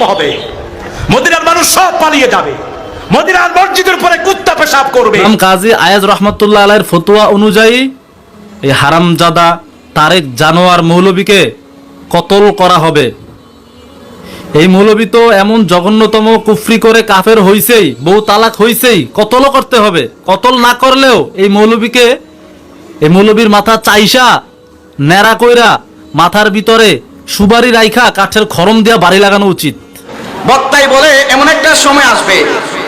ভূমিকম্প হবে। মদিনার মানুষ সব পালিয়ে যাবে। মদিনার মসজিদের উপরে কুত্তা পেশাব করবে। ইমাম কাজী আয়াজ রহমতুল্লাহ আলাইয়ের ফতোয়া অনুযায়ী, এই হারামজাদা তারেক জানোয়ার মৌলবীকে কতল করা হবে। এই মৌলবী তো এমন জঘন্যতম কুফরি করে কাফের হইছেই, বউ তালাক হইছেই, কতলও করতে হবে। কতল না করলেও এই মৌলবীকে, এই মৌলবীর মাথা চাইসা, ন্যাড়া কইরা মাথার ভিতরে সুবারি রাইখা কাঠের খরম দিয়া বাড়ি লাগানো উচিত। বক্তাই বলে, এমন একটা সময় আসবে,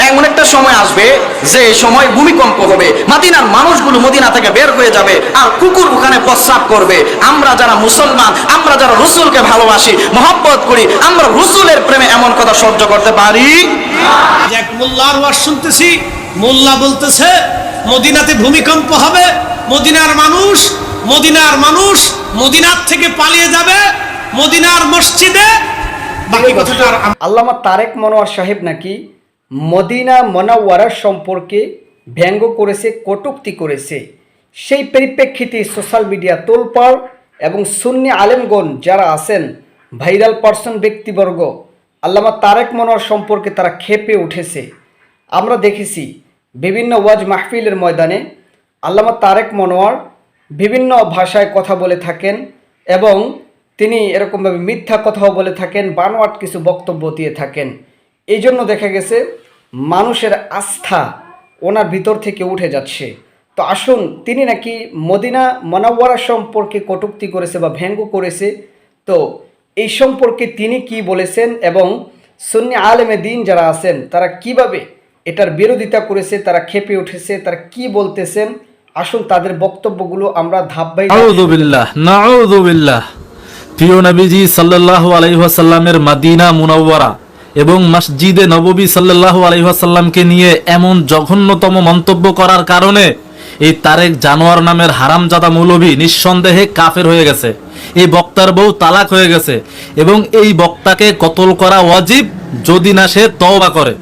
এমন একটা সময় আসবে যে সময় ভূমিকম্প হবে। মাদিনার মানুষগুলো মদিনা থেকে বের হয়ে যাবে আর কুকুর ওখানে প্রস্রাব করবে। আমরা যারা মুসলমান, আমরা যারা রসুলকে ভালোবাসি, মহব্বত করি, আমরা রসুলের প্রেমে এমন কথা সহ্য করতে পারি? মোল্লার ওয়াজ শুনতেছি, মোল্লা বলতেছে, মদিনাতে ভূমিকম্প হবে, মদিনার মানুষ মদিনার মানুষ মদিনার থেকে পালিয়ে যাবে, মদিনার মসজিদে আল্লামা তারেক মনোয়ার সাহেব নাকি মদিনা মনাওয়ারার সম্পর্কে ব্যঙ্গ করেছে, কটুক্তি করেছে। সেই পরিপ্রেক্ষিতে সোশ্যাল মিডিয়া তোলপাড় এবং সুন্নি আলেমগণ যারা আছেন, ভাইরাল পার্সন ব্যক্তিবর্গ, আল্লামা তারেক মনোয়ার সম্পর্কে তারা খেপে উঠেছে। আমরা দেখেছি বিভিন্ন ওয়াজ মাহফিলের ময়দানে আল্লামা তারেক মনোয়ার বিভিন্ন ভাষায় কথা বলে থাকেন এবং তিনি এরকমভাবে মিথ্যা কথাও বলে থাকেন, বানোয়াট কিছু বক্তব্য দিয়ে থাকেন। এই জন্য দেখা গেছে, মানুষের আস্থা ওনার ভিতর থেকে উঠে যাচ্ছে। তো আসুন, তিনি নাকি মদিনা মনাওয়ারা সম্পর্কে কটুক্তি করেছে বা ব্যঙ্গ করেছে? তো এই সম্পর্কে তিনি কি বলেছেন এবং সুন্নি আলেমে দিন যারা আছেন, তারা কীভাবে এটার বিরোধিতা করেছে, তারা খেপে উঠেছে, তারা কি বলতেছেন? আসুন তাদের বক্তব্যগুলো আমরা ধাপ নাউযুবিল্লাহ প্রিয় নবীজি সাল্লাল্লাহু আলাইহি ওয়াসাল্লামের মাদিনা মুনাওয়ারা এবং মসজিদে নববী সাল্লাল্লাহু আলাইহি ওয়াসাল্লামকে নিয়ে এমন জঘন্যতম মন্তব্য করার কারণে এই তারেক জানোয়ার নামের হারামজাদা মৌলভী নিঃসন্দেহে কাফের হয়ে গেছে। এই বক্তার বউ তালাক হয়ে গেছে এবং এই বক্তাকে কতল করা ওয়াজিব যদি না সে তওবা করে।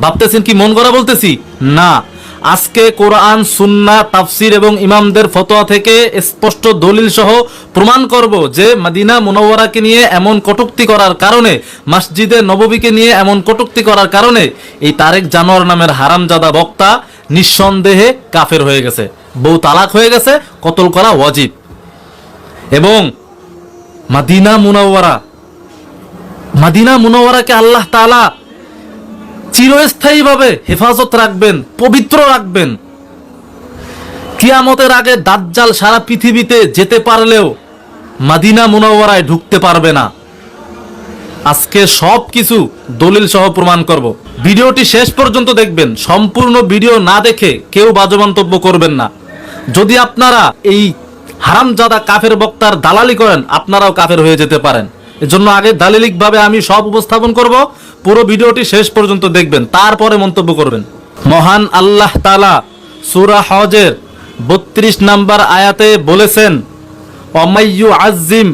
ভাবতেছেন কি মন করা বলতেছি? না। আজকে কোরআন, সুন্না, তাফসির এবং ইমামদের ফতোয়া থেকে স্পষ্ট দলিল সহ প্রমাণ করব যে মদিনা মুনওয়ারাকে নিয়ে এমন কটুক্তি করার কারণে, মসজিদে নববীকে নিয়ে এমন কটুক্তি করার কারণে এই তারেক জানোয়ার নামের হারামজাদা বক্তা নিঃসন্দেহে কাফের হয়ে গেছে। বউ তালাক হয়ে গেছে, কতল করা ওয়াজিব। এবং মাদিনা মুনাওয়ারা, মাদিনা মুনাওয়ারাকে আল্লাহ তাআলা চিরস্থায়ীভাবে হেফাজত রাখবেন, পবিত্র রাখবেন। কিয়ামতের আগে দাজ্জাল সারা পৃথিবীতে যেতে পারলেও মাদিনা মুনাওয়ারায় ঢুকতে পারবে না। আজকে সব কিছু দলিল সহ প্রমাণ করব। ভিডিওটি শেষ পর্যন্ত দেখবেন, সম্পূর্ণ ভিডিও না দেখে কেউ বাজে মন্তব্য করবেন না। যদি আপনারা এই হারামজাদা কাফের বক্তার দালালি করেন, আপনারাও কাফের হয়ে যেতে পারেন। এজন্য আগে দালিলিকভাবে আমি সব উপস্থাপন করব। পুরো ভিডিওটি শেষ পর্যন্ত দেখবেন। তারপরে মন্তব্য করবেন। মহান আল্লাহ তালা সুরা হজের বত্রিশ নাম্বার আয়াতে বলেছেন অমাইয়ু আজিম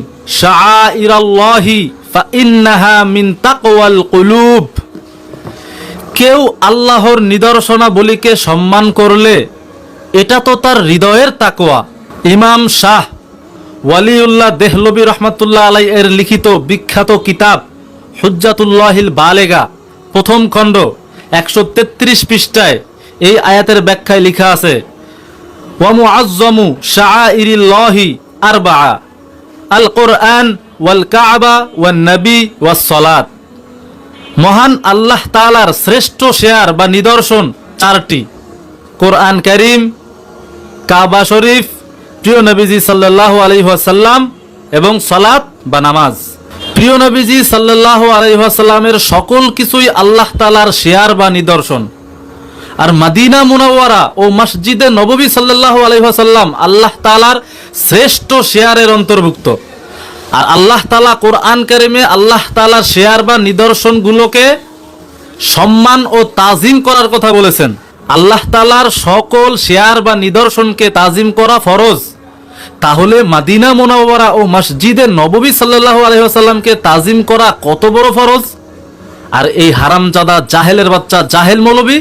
কেউ আল্লাহর নিদর্শনাবলীকে সম্মান করলে এটা তো তার হৃদয়ের তাকোয়া ইমাম শাহ ওয়ালিউল্লাহ দেহলবি রহমাতুল্লাহ আলাই এর লিখিত বিখ্যাত কিতাব হুজ্জাতুল্লাহিল বালেগা, প্রথম খণ্ড, একশো তেত্রিশ পৃষ্ঠায় এই আয়াতের ব্যাখ্যায় লিখা আছে ওয়ামুআজ্জমু শাআইরিল্লাহি আরবাআ, আল কোরআন ওয়াল কাবা ওয়ান নবী ওয়াস সালাত। মহান আল্লাহ তাআলার শ্রেষ্ঠ শেয়ার বা নিদর্শন চারটি, কোরআন করিম, কাবা শরীফ প্রিয় নবীজি সাল্লাল্লাহু আলাইহি ওয়াসাল্লাম এবং সালাত বা নামাজ। প্রিয় নবীজি সাল্লাল্লাহু আলাইহি ওয়াসাল্লামের সকল কিছুই আল্লাহ তালার শেয়ার বা নিদর্শন। আর মাদিনা মুনাওয়ারা ও মসজিদে নববী সাল্লাল্লাহু আলাইহি ওয়াসাল্লাম আল্লাহ তালার শ্রেষ্ঠ শেয়ারের অন্তর্ভুক্ত। আর আল্লাহ তালা কোরআন কারিমে আল্লাহ তাআলার শেয়ার বা নিদর্শনগুলোকে সম্মান ও তাজিম করার কথা বলেছেন। আল্লাহ তালার সকল শেয়ার বা নিদর্শনকে তাজিম করা ফরজ। তাহলে মাদিনা মোনাওয়ারা ও মসজিদে নববী সাল্লাল্লাহু আলাইহি তাজিম করা কত বড় ফরজ? আর এই হারামজাদা জাহেলের বাচ্চা জাহেল মৌলবী,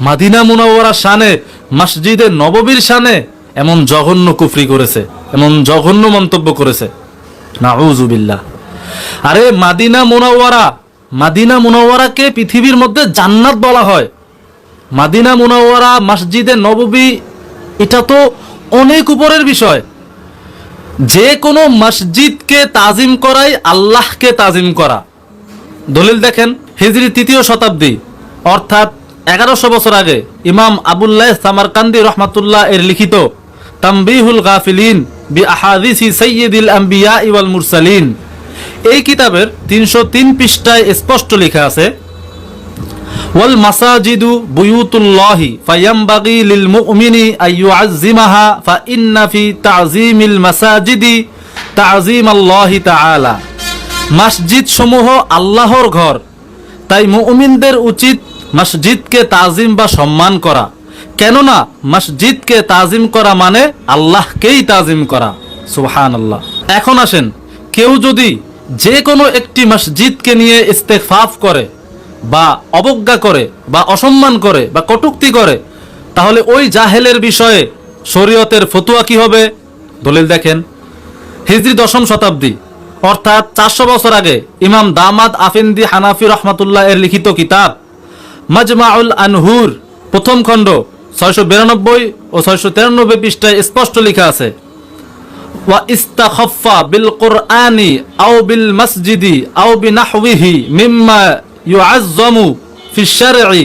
মাদিনা মুনাওয়ারা শানে, মসজিদে নববীর শানে এমন জঘন্য কুফরি করেছে, এমন জঘন্য মন্তব্য করেছে। নাউজুবিল্লাহ আরে মাদিনা মুনাওয়ারা, মাদিনা মুনাওয়ারাকে পৃথিবীর মধ্যে জান্নাত বলা হয়। মাদিনা মুনাওয়ারা, মসজিদে নববী, এটা তো অনেক উপরের বিষয়। যে কোনো মসজিদকে তাজিম করাই আল্লাহকে তাজিম করা। দলিল দেখেন, হিজরি তৃতীয় শতাব্দী, অর্থাৎ এগারোশো বছর আগে ইমাম আবুল্লাহ সামারকান্দি রহমাতুল্লাহ এর লিখিত, তাম্বিহুল গাফিলিন বি আহাদিসি সৈয়দিল আম্বিয়া ইওয়াল মুরসালিন। এই কিতাবের তিনশো তিন পৃষ্ঠায় স্পষ্ট লেখা আছে ওয়াল মাসাজিদু বুয়ুতুল্লাহি ফায়ামবাগি লিল মুমিনি ফা ইন্না ফি তাযীমিল মাসাজিদি তাযীম আল্লাহি তাআলা। মসজিদ সমূহ আল্লাহর ঘর। তাই মুমিনদের উচিত মসজিদকে তাজিম বা সম্মান করা। কেননা মসজিদকে তাজিম করা মানে আল্লাহকেই তাজিম করা। সুহান আল্লাহ এখন আসেন, কেউ যদি যে কোনো একটি মসজিদকে নিয়ে ইস্তেফাফ করে বা অবজ্ঞা করে বা অসম্মান করে বা কটুক্তি করে, তাহলে ওই জাহেলের বিষয়ে শরীয়তের ফতুয়া কি হবে? দলিল দেখেন। হিজরি দশম শতাব্দী, অর্থাৎ চারশো বছর আগে ইমাম দামাদ আফিন্দি হানাফি রহমাতুল্লাহ এর লিখিত কিতাব মাজমাউল আনহুর প্রথম খণ্ড ছয়শো বিরানব্বই ও ছয়শো তিরানব্বই পৃষ্ঠায় স্পষ্ট লেখা আছে, ওয়া ইস্তাখফা বিল কুরআনি আও বিল মসজিদি আও বিনাহবিহি মিম্মা ইউআজ্জামু ফি শারঈ,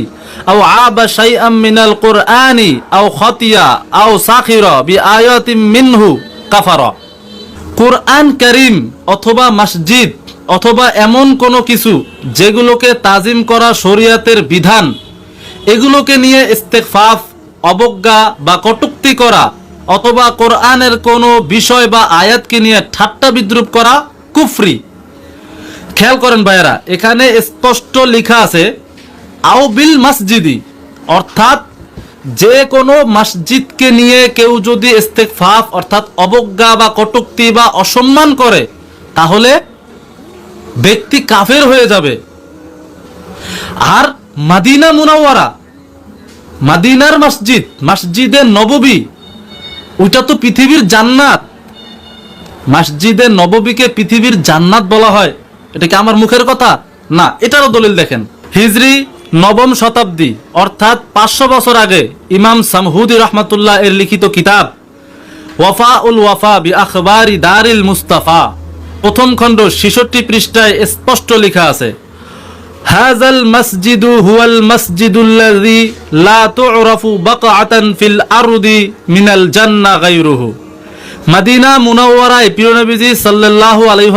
আও আবা শাইআম মিনাল কুরআনি, আও খাতিয়া, আও সাখিরা বিআয়াতিন মিনহু কাফারা। কোরআন করিম অথবা মসজিদ অথবা এমন কোনো কিছু যেগুলোকে তাজিম করা শরিয়াতের বিধান, এগুলোকে নিয়ে ইস্তেকফাফ অবজ্ঞা বা কটুক্তি করা অথবা কোরআনের কোনো বিষয় বা আয়াতকে নিয়ে ঠাট্টা বিদ্রুপ করা কুফরি। খেয়াল করেন ভাইয়েরা, এখানে স্পষ্ট লেখা আছে আও বিল মসজিদি, অর্থাৎ যে কোনো মসজিদকে নিয়ে কেউ যদি ইস্তেকফাফ অর্থাৎ অবজ্ঞা বা কটুক্তি বা অসম্মান করে, তাহলে ব্যক্তি কাফের হয়ে যাবে। আর মাদিনা মুনাওয়ারা, মাদিনার মসজিদ, মসজিদে নববী, ওইটা তো পৃথিবীর জান্নাত। মসজিদে নববীকে পৃথিবীর জান্নাত বলা হয়। এটা কি আমার মুখের কথা? না, এটারও দলিল দেখেন। হিজরি নবম শতাব্দী, অর্থাৎ পাঁচশো বছর আগে ইমাম সামহুদি রহমাতুল্লাহ এর লিখিত কিতাব ওয়াফা উল ওয়াফা বি আখবারি দারিল মুস্তাফা, প্রথম খণ্ড ছেষট্টি পৃষ্ঠায় স্পষ্ট লেখা আছে। হাজাল মসজিদু হুয়াল মসজিদুল্লাযী লা তু'রাফু বাকআতান ফিল আরদি মিনাল জান্নাহ গায়রুহু। মদিনা মুনাওয়ারায় প্রিয় নবীজি সাল্লাল্লাহু আলাইহি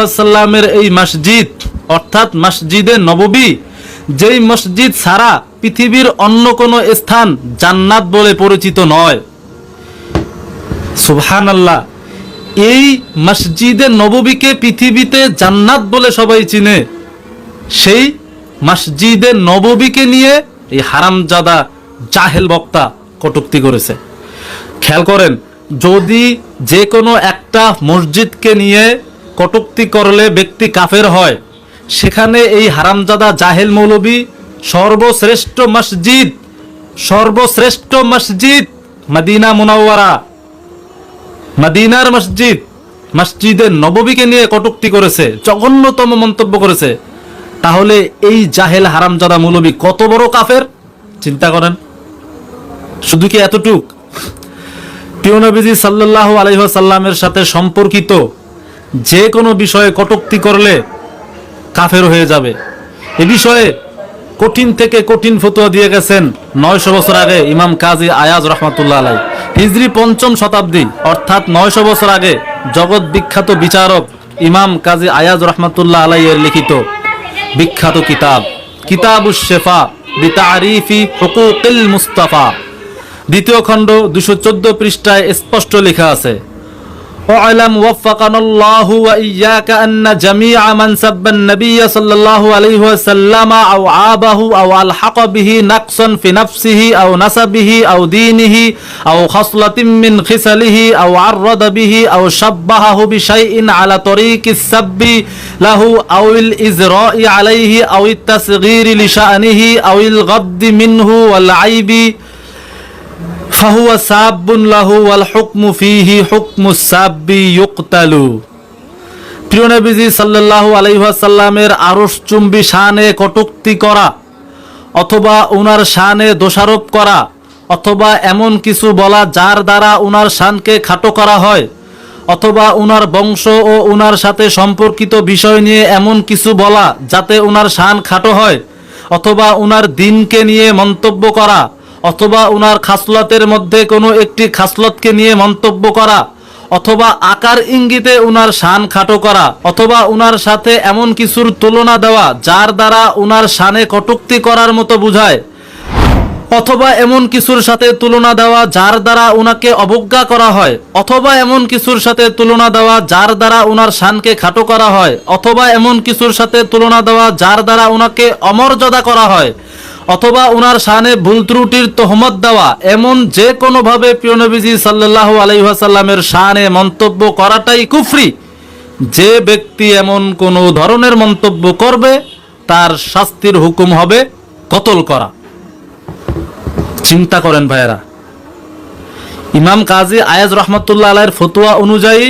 এই মসজিদ, অর্থাৎ মসজিদে নববী, যেই মসজিদ ছাড়া পৃথিবীর অন্য কোনো স্থান জান্নাত বলে পরিচিত নয়। সুহান আল্লাহ এই মসজিদে নববীকে পৃথিবীতে জান্নাত বলে সবাই চিনে। সেই মসজিদে নববীকে নিয়ে এই হারামজাদা জাহেল বক্তা কটুক্তি করেছে। খেয়াল করেন যদি যে কোনো একটা মসজিদকে নিয়ে কটুক্তি করলে ব্যক্তি কাফের হয়, সেখানে এই হারামজাদা জাহেল মৌলবী সর্বশ্রেষ্ঠ মসজিদ সর্বশ্রেষ্ঠ মসজিদ মদিনা মুনাওয়ারা। মদিনার মসজিদ, মসজিদে নববীকে নিয়ে কটুক্তি করেছে, জঘন্যতম মন্তব্য করেছে। তাহলে এই জাহেল হারামজাদা মৌলবী কত বড় কাফের? চিন্তা করেন। শুধু কি এতটুক? প্রিয় নবীজি সাল্লাল্লাহু আলাইহি সাল্লামের সাথে সম্পর্কিত যে কোনো বিষয়ে কটুক্তি করলে কাফের হয়ে যাবে। এ বিষয়ে কঠিন থেকে কঠিন ফতুয়া দিয়ে গেছেন নয়শো বছর আগে ইমাম কাজী আয়াজ রহমাতুল্লাহ আলাই হিজরি পঞ্চম শতাব্দী, অর্থাৎ নয়শো বছর আগে জগৎ বিখ্যাত বিচারক ইমাম কাজী আয়াজ রহমাতুল্লাহ আলাই এর লিখিত বিখ্যাত কিতাব, কিতাবুশ শেফা বিতারিফি হুকুকিল মুস্তাফা। দ্বিতীয় খণ্ড দুশো চোদ্দ পৃষ্ঠায় স্পষ্ট লেখা আছে واعلم وفقنا الله وإياك أن جميع من سب النبي صلى الله عليه وسلم أو عابه أو ألحق به نقصا في نفسه أو نسبه أو دينه أو خصلة من خصله أو عرض به أو شبهه بشيء على طريق السب له أو الإزراء عليه أو التصغير لشأنه أو الغض منه والعيب ফাহুয়া সাব্বুন লাহু ওয়াল হুকমু ফিহি হুকমু সাব্বি ইউকতালু। প্রিয় নবীজি সাল্লাল্লাহু আলাইহাসাল্লামের আরশ চুম্বি শানে কটুক্তি করা, অথবা উনার শানে দোষারোপ করা, অথবা এমন কিছু বলা যার দ্বারা উনার শানকে খাটো করা হয়, অথবা উনার বংশ ও উনার সাথে সম্পর্কিত বিষয় নিয়ে এমন কিছু বলা যাতে উনার শান খাটো হয়, অথবা উনার দিনকে নিয়ে মন্তব্য করা অথবা উনার খাসলতের মধ্যে কোনো একটি খাসলতকে নিয়ে মন্তব্য করা, অথবা আকার ইঙ্গিতে উনার শান খাটো করা, অথবা উনার সাথে এমন কিছুর তুলনা দেওয়া, যার দ্বারা উনার শানে কটুক্তি করার মতো বুঝায়, অথবা এমন কিছুর সাথে তুলনা দেওয়া, যার দ্বারা উনাকে অবজ্ঞা করা হয়, অথবা এমন কিছুর সাথে তুলনা দেওয়া, যার দ্বারা উনার শানকে খাটো করা হয়, অথবা এমন কিছুর সাথে তুলনা দেওয়া, যার দ্বারা উনাকে অমর্যাদা করা হয়। অথবা উনার শানে ভুল ত্রুটির তহমত দেওয়া, এমন যে কোনোভাবে প্রিয়নবীজি সাল্লাহ আলাইহাসাল্লামের শানে মন্তব্য করাটাই কুফরি। যে ব্যক্তি এমন কোনো ধরনের মন্তব্য করবে, তার শাস্তির হুকুম হবে কতল করা। চিন্তা করেন ভাইয়েরা। ইমাম কাজী আয়াজ রহমতুল্লাহ আলাইয়ের ফতুয়া অনুযায়ী,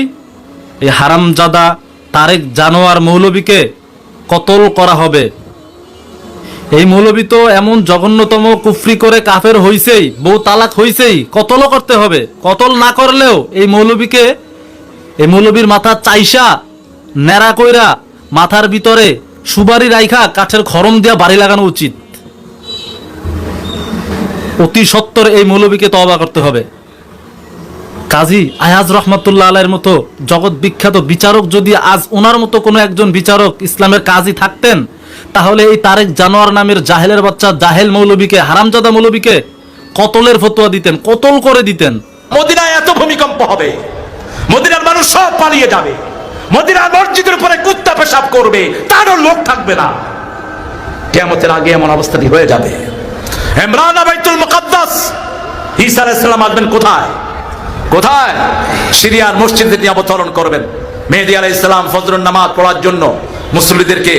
এই হারামজাদা তারেক জানোয়ার মৌলবীকে কতল করা হবে এই মৌলবি তো এমন জঘন্যতম কুফরি করে কাফের হইছেই, বউ তালাক হইছেই, কতলও করতে হবে। কতল না করলেও এই মৌলবীকে, এই মৌলবীর মাথা চাইসা, ন্যাড়া কইরা মাথার ভিতরে সুবারি রাইখা কাঠের খরম দিয়া বাড়ি লাগানো উচিত। অতি সত্তর এই মৌলবীকে তওবা করতে হবে। কাজী আয়াজ রহমতুল্লাহ আলাইয়ের মতো জগৎ বিখ্যাত বিচারক যদি আজ ওনার মতো কোনো একজন বিচারক ইসলামের কাজী থাকতেন তাহলে এই তারেক জানোয়ার নামের জাহেলের বাচ্চা জাহেল মৌলবীকে হারামজাদা মৌলবীকে কতলের ফতোয়া দিতেন, কতল করে দিতেন? মদিনায় এত ভূমিকম্প হবে, মদিনার মানুষ সব পালিয়ে যাবে, মদিনার মসজিদের উপরে কুত্তা পেশাব করবে তারও লোক থাকবে না। কেমতের আগে এমন অবস্থাটি হয়ে যাবে। ইমরান বাইতুল মুকাদ্দাস আসবেন কোথায়? কোথায়? সিরিয়ার মসজিদে তিনি অবতরণ করবেন। মেহেদি আলাইহিস সালাম ফজরের নামাজ পড়ার জন্য মুসলিমদেরকে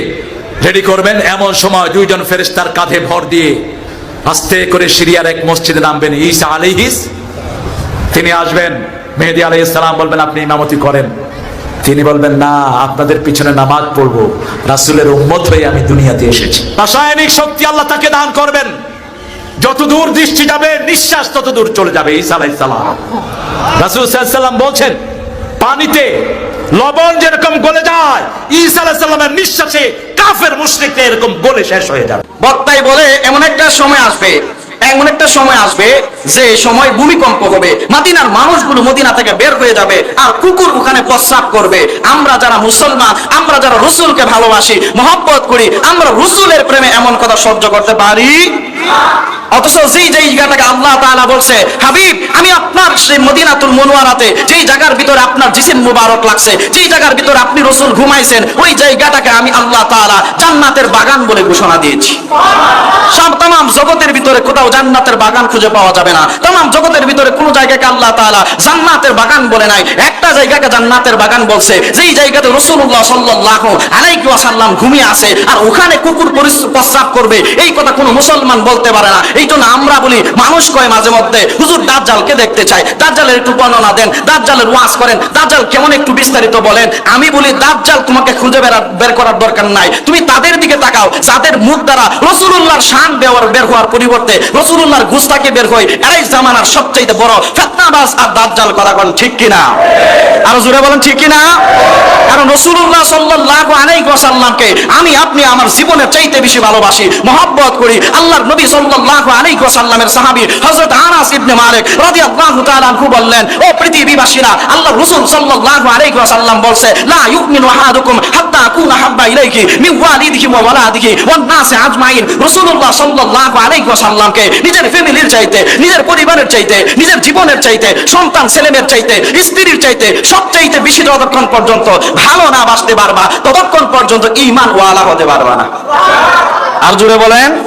রেডি করবেন। এমন সময় দুইজন ফেরেশতার কাঁধে ভর দিয়ে আস্তে করে সিরিয়ার এক মসজিদে নামবেন। ঈসা আলাইহিস। তিনি আসবেন। মেহেদি আলাই ইসলাম বলবেন, আপনি ইমামতি করেন। তিনি বলবেন, না, আপনাদের পিছনে নামাজ পড়ব। রাসুলের উম্মত হয়ে আমি দুনিয়াতে এসেছি। রাসায়নিক শক্তি আল্লাহ তাকে দান করবেন। যত দূর দৃষ্টি যাবে, নিঃশ্বাস তত দূর চলে যাবে, ঈসা আলাই সালাম। রাসুল সাল্লাম বলছেন, পানিতে লবণ যেরকম গলে যায়, ঈসা আলাই সাল্লামের নিঃশ্বাসে কাফের মুশ্রিকরা এরকম বলে শেষ হয়ে যাবে। বক্তাই বলে, এমন একটা সময় আসবে, এমন একটা সময় আসবে যে সময় ভূমিকম্প হবে, মাদিনার মানুষগুলো মদিনা থেকে বের হয়ে যাবে আর কুকুর ওখানে প্রস্রাব করবে। আমরা যারা মুসলমান, আমরা যারা রসুলকে ভালোবাসি, মহব্বত করি, আমরা রসুলের প্রেমে এমন কথা সহ্য করতে পারি? অথচ যেই জায়গাটাকে আল্লাহ বলছে, হাবিব, আমি আপনার সেই মদিনাতুল জায়গার ভিতরে আপনার জিসিম মুবারক লাগছে জায়গার ভিতরে আপনি রসুল ঘুমাইছেন, ওই জায়গাটাকে আমি আল্লাহ জান্নাতের বাগান বলে ঘোষণা দিয়েছি। সব জগতের ভিতরে কোথাও জান্নাতের বাগান খুঁজে পাওয়া যাবে না। জগতের ভিতরে কোন জায়গাকে আল্লাহ জান্নাতের বাগান বলে নাই। একটা জায়গাকে জান্নাতের বাগান বলছে, যেই জায়গাতে রসুল্লাহ সাল্লাল্লাহু আলাইহি ঘুমিয়ে আছে, আর ওখানে কুকুর প্রস্রাব করবে। এই কথা কোনো মুসলমান বলতে পারে না। এই জন্য আমরা বলি, মানুষ কয় মাঝে মধ্যে, হুজুর দাজ্জালকে দেখতে চাই দাজ্জালের একটু বর্ণনা দেন, দাজ্জালের ওয়াজ করেন। দাজ্জাল কেমন একটু বিস্তারিত বলেন। আমি বলি, দাজ্জাল তোমাকে খুঁজে বের করার দরকার নাই। তুমি তাদের দিকে তাকাও। যাদের মুখ দ্বারা রসুলুল্লাহর শান বের বের হওয়ার পরিবর্তে রসুলুল্লাহর গুস্তাকে বের হয় এরাই জামানার সবচাইতে বড় ফেতনাবাজ আর দাজ্জাল কথা বলেন ঠিক কিনা? আরও জোরে বলেন ঠিক কিনা? কারণ রসুল্লাহ সাল্লাল্লাহু আলাইহি ওয়াসাল্লামকে আমি, আপনি আমার জীবনের চাইতে বেশি ভালোবাসি, মহব্বত করি, আল্লাহর নবী আল্লাহ নিজের ফ্যামিলির চাইতে, নিজের পরিবারের চাইতে, নিজের জীবনের চাইতে, সন্তান ছেলেমেয়ের চাইতে, স্ত্রীর চাইতে সব চাইতে বেশি যতক্ষণ পর্যন্ত ভালো না বাঁচতে পারবা, ততক্ষণ পর্যন্ত ইমান ওয়ালা হতে পারবা না। আর জুড়ে বলেন।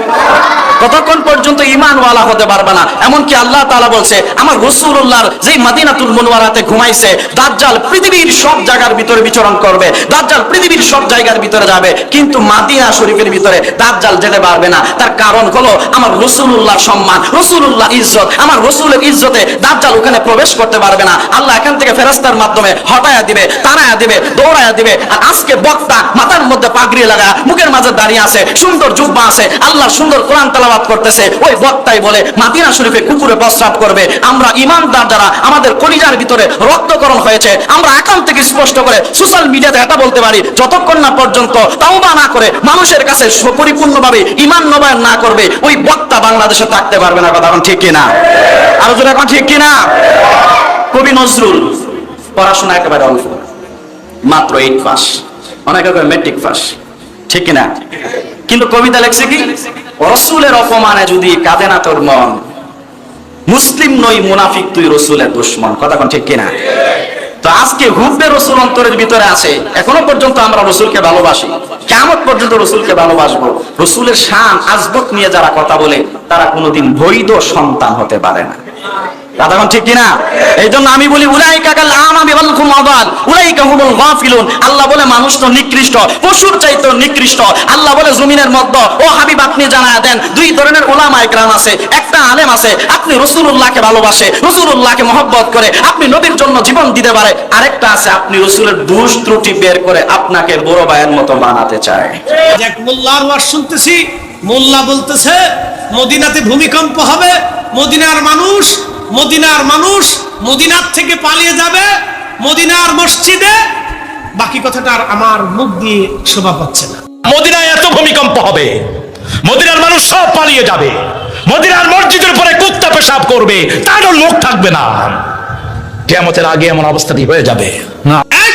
ততক্ষণ পর্যন্ত ইমানওয়ালা হতে পারবে না? এমনকি আল্লাহ তাআলা বলছে, আমার রসুল্লাহর যেই মাদিনাতুল মুনওয়ারাতে ঘুমাইছে, দাজ্জাল পৃথিবীর সব জায়গার ভিতরে বিচরণ করবে, দাজ্জাল পৃথিবীর সব জায়গার ভিতরে যাবে, কিন্তু মাদিনা শরীফের ভিতরে দাজ্জাল যেতে পারবে না। তার কারণ হলো, আমার রসুল্লাহ সম্মান রসুল্লাহ ইজ্জত। আমার রসুলের ইজ্জতে দাজ্জাল ওখানে প্রবেশ করতে পারবে না। আল্লাহ এখান থেকে ফেরাস্তার মাধ্যমে হটায়া দিবে, তাড়ায়া দিবে, দৌড়ায়া দিবে, আর আজকে বক্তা মাথার মধ্যে পাগড়ি লাগা মুখের মাঝে দাঁড়িয়ে আছে, সুন্দর জুব্বা আছে আল্লাহ সুন্দর কোরআন তেলাওয়াত করতেছে, ওই বক্তাই বলে, মাদিনা শরীফে কুকুরে প্রস্রাব করবে। আমরা ইমানদার যারা, আমাদের কলিজার ভিতরে রক্তকরণ হয়েছে। আমরা একান থেকে স্পষ্ট করে সোশ্যাল মিডিয়াতে এটা বলতে পারি, যতক্ষণ না পর্যন্ত তাওবা না করে মানুষের কাছে পরিপূর্ণভাবে ইমান নবায়ন না করবে, ওই বক্তা বাংলাদেশে থাকতে পারবে না। কথা এখন ঠিক কিনা? আরও জোরে এখন ঠিক কিনা? কবি নজরুল, পড়াশোনা একেবারে অল্প। মাত্র এইট পাস অনেকে মেট্রিক পাস ঠিক কিনা? কিন্তু কবিতা লেখছে কি? রসুলের অপমানে যদি কাঁদে না তোর মন, মুসলিম নই, মুনাফিক তুই রসুলের দুশ্মন। কথা কোন ঠিক কিনা? তো আজকে হুব্বে রসুল অন্তরের ভিতরে আছে, এখনও পর্যন্ত আমরা রসুলকে ভালোবাসি। কেমন পর্যন্ত রসুলকে ভালোবাসবো। রসুলের শান আজবত নিয়ে যারা কথা বলে, তারা কোনোদিন বৈধ সন্তান হতে পারে না। কোন ঠিক কিনা? এই জন্য আমি বলি আল্লাহ বলে মানুষ তো নিকৃষ্ট, পশুর চাইতে নিকৃষ্ট। আল্লাহ বলে জমিনের মধ্যে, ও হাবিব, আপনি জানায় দেন, দুই ধরনের ওলামা একরাম আছে, একটা আলেম আছে, আপনি রসুলুল্লাহকে ভালোবাসে, রসুলুল্লাহকে মহব্বত করে, আপনি নবীর জন্য জীবন দিতে পারে। আরেকটা আছে, আপনি রসুলের দোষ ত্রুটি বের করে আপনাকে বড় ভাইয়ের মতো বানাতে চায়। এক শুনতেছি। মোল্লা বলতেছে, মদিনাতে ভূমিকম্প হবে, মদিনার মানুষ মদিনার মানুষ মদিনার থেকে পালিয়ে যাবে মদিনার মসজিদে। বাকি কথাটা আর আমার মুখ দিয়ে শোভা পাচ্ছে না। মদিনায় এত ভূমিকম্প হবে মদিনার মানুষ সব পালিয়ে যাবে মদিনার মসজিদের উপরে কুত্তা পেশাব করবে তারও লোক থাকবে না। কেমতের আগে এমন অবস্থাটি হয়ে যাবে। না। এক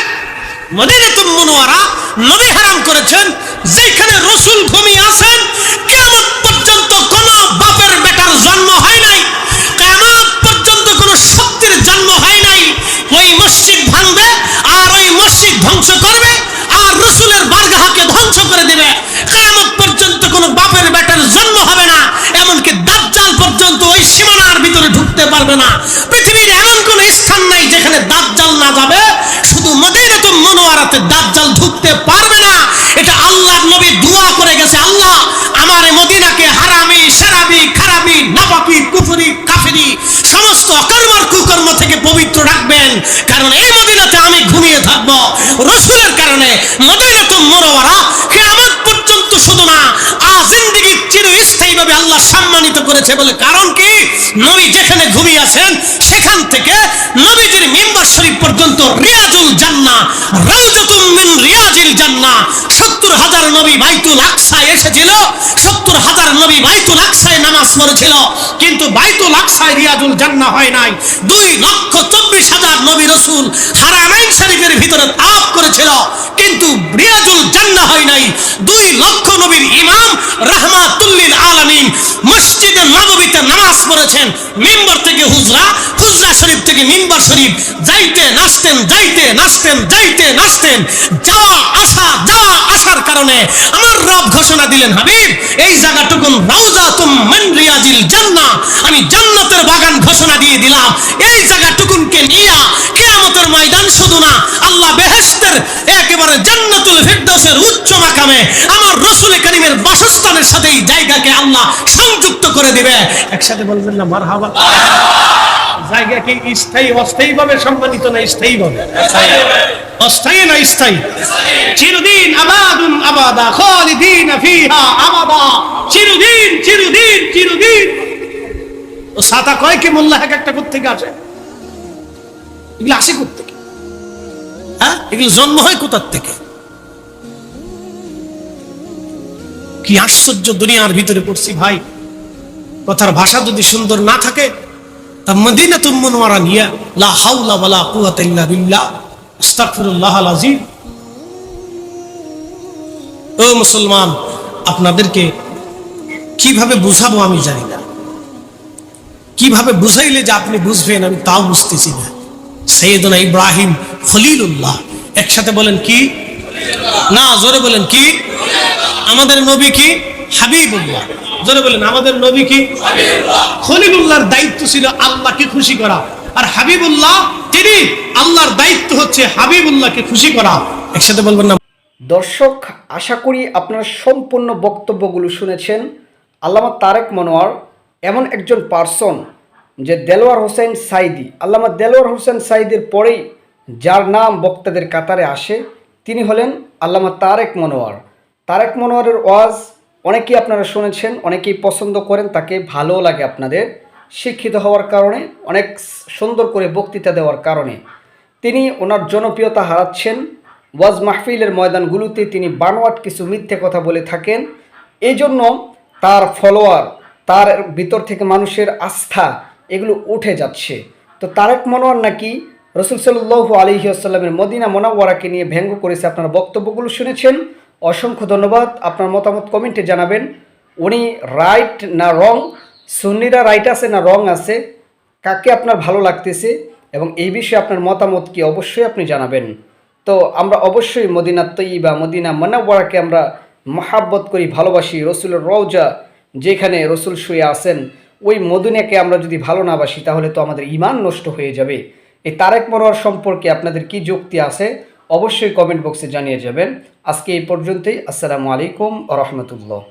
মদিনাতুল মুনওয়ারা নবী হারাম করেছেন যেখানে রসুল ঘুমিয়ে আছেন ধ্বংস করবে আর রসুলের বারগাহকে ধ্বংস করে দেবে। কিয়ামত পর্যন্ত কোন বাপের বেটার জন্ম হবে না, এমনকি দাজ্জাল পর্যন্ত ওই সীমানার ভিতরে ঢুকতে পারবে না। পৃথিবীর এমন কোন স্থান নাই যেখানে দাজ্জাল না যাবে, শুধু মদিনাতুল মনোয়ারাতে দাজ্জাল ঢুকতে পারবে না। এটা আল্লাহর নবী দোয়া করে গেছে, আল্লাহ, আমার মদিনাকে হারামি সারাবি খারাবি নাপাকি, কুফরি, কাফেরি, সমস্ত অকর্মর পবিত্র রাখবেন। কারণ এই মদিনাতে আমি ঘুমিয়ে থাকব। রসুলের কারণে মদিনাতুল মনোয়ারা কিয়ামত পর্যন্ত শুধু না আজিন্দিগি কি? নবী যেখানে সেখান থেকে পর্যন্ত রিয়াজুল জান্নাহ রাউজাতুম রিয়াজিল জান্নাহ 70 হাজার নবী বাইতুল আকসায় এসেছিল 70 হাজার নবী বাইতুল আকসায় নামাজ পড়েছিল। কিন্তু বাইতুল আকসায় রিয়াজুল জান্নাহ হয় নাই। 2 লক্ষ 24 হাজার নবী রাসূল হারামাইন শরীফের ভিতরে তাপ করেছিল। কিন্তু রিয়াজুল জান্নাহ হয় নাই। 2 লক্ষ নবীর ইমাম রাহমাতুল্লিল আলামিন মসজিদে নববীতে নামাজ পড়েছেন। মিম্বর থেকে হুজরা হুজরা শরীফ থেকে মিম্বর শরীফ। যাইতে নাচতেন যাইতে নাচতেন যাইতে নাচতেন। যাওয়া, আসা, যাওয়া, আসার কারণে আমার রব ঘোষণা দিলেন, হাবিব, এই জায়গাটুকুন রাউজাতুম মিন রিয়াজিল জান্নাহ আমি জান্নাতের বাগান ঘোষণা দিয়ে দিলাম, এই নিয়া কিয়ামতের ময়দান শুধু না, আল্লাহ বেহেশতের একেবারে জান্নাতুল ফিরদাউসের উচ্চ মাকামে আমার রসুল করিমের বাসস্থানের সাথে এই জায়গাকে আল্লাহ সংযুক্ত করে দিবে। একসাথে বলবেন না, মারহাবা। জায়গা কি স্থায়ী অস্থায়ী ভাবে সম্মানিত না স্থায়ী ভাবে অস্থায়ী না স্থায়ী? চিরদিন আবাদুন আবাদা, খালিদিন ফিহা আবাদা। চিরদিন চিরদিন চিরদিন। ও সাতা কয় কি মোল্লা এক একটা আসে? এগুলো আসে হ্যাঁ? এগুলো জন্ম হয় কোথার থেকে? কি আশ্চর্য দুনিয়ার ভিতরে পড়ছি ভাই। কথার ভাষা যদি সুন্দর না থাকে মুসলমান, আপনাদেরকে কীভাবে বুঝাবো আমি জানি না। কীভাবে বুঝাইলে যে আপনি বুঝবেন আমি তাও বুঝতেছি না। সৈয়দনা ইব্রাহিম খলিলুল্লাহ, একসাথে বলেন কি? না, জোরে বলেন কি? আমাদের নবী কি? হাবিবুল্লাহ। জোরে বলেন, আমাদের নবী কি? খলিলুল্লাহর দায়িত্ব ছিল আল্লাহকে খুশি করা। আর হাবিবুল্লাহ, তিনি আল্লাহর দায়িত্ব হচ্ছে হাবিবুল্লাহকে খুশি করা। একসাথে বলবেন না। দর্শক, আশা করি আপনারা সম্পূর্ণ বক্তব্যগুলো শুনেছেন। আল্লামা তারেক মনোয়ার এমন একজন পার্সন যে দেলোয়ার হোসেন সাইদি। আল্লামা দেলোয়ার হোসেন সাইদির পরেই যার নাম বক্তাদের কাতারে আসে, তিনি হলেন আল্লামা তারেক মনোয়ার। তারেক মনোয়ারের ওয়াজ অনেকেই আপনারা শুনেছেন, অনেকেই পছন্দ করেন, তাকে ভালো লাগে আপনাদের, শিক্ষিত হওয়ার কারণে, অনেক সুন্দর করে বক্তৃতা দেওয়ার কারণে। তিনি ওনার জনপ্রিয়তা হারাচ্ছেন, ওয়াজ মাহফিলের ময়দানগুলোতে তিনি বানোয়াট কিছু মিথ্যে কথা বলে থাকেন। এই জন্য তার ফলোয়ার, তার ভিতর থেকে মানুষের আস্থা, এগুলো উঠে যাচ্ছে। তো তারেক মনোয়ার নাকি রসুল সাল্লু আলহিউসাল্লামের মদিনা মোনাওয়ারাকে নিয়ে ব্যঙ্গ করেছে আপনার বক্তব্যগুলো শুনেছেন। অসংখ্য ধন্যবাদ। আপনার মতামত কমেন্টে জানাবেন। উনি রাইট না রং সুন্নিরা রাইট আছে না রং আছে? কাকে আপনার ভালো লাগতেছে? এবং এই বিষয়ে আপনার মতামত কি অবশ্যই আপনি জানাবেন। তো আমরা অবশ্যই মদিনা তৈবা মদিনা মানাওয়ারাকে আমরা মহাব্বত করি, ভালোবাসি। রসুলের রওজা যেখানে রসুল শুয়ে আসেন ওই মদিনাকে আমরা যদি ভালো না বাসি, তাহলে তো আমাদের ইমান নষ্ট হয়ে যাবে। এই তারেক মনোয়ার সম্পর্কে আপনাদের কি যুক্তি আছে? অবশ্যই কমেন্ট বক্সে জানিয়ে যাবেন। আজকে এই পর্যন্তই। আসসালামু আলাইকুম রহমতুল্লাহ।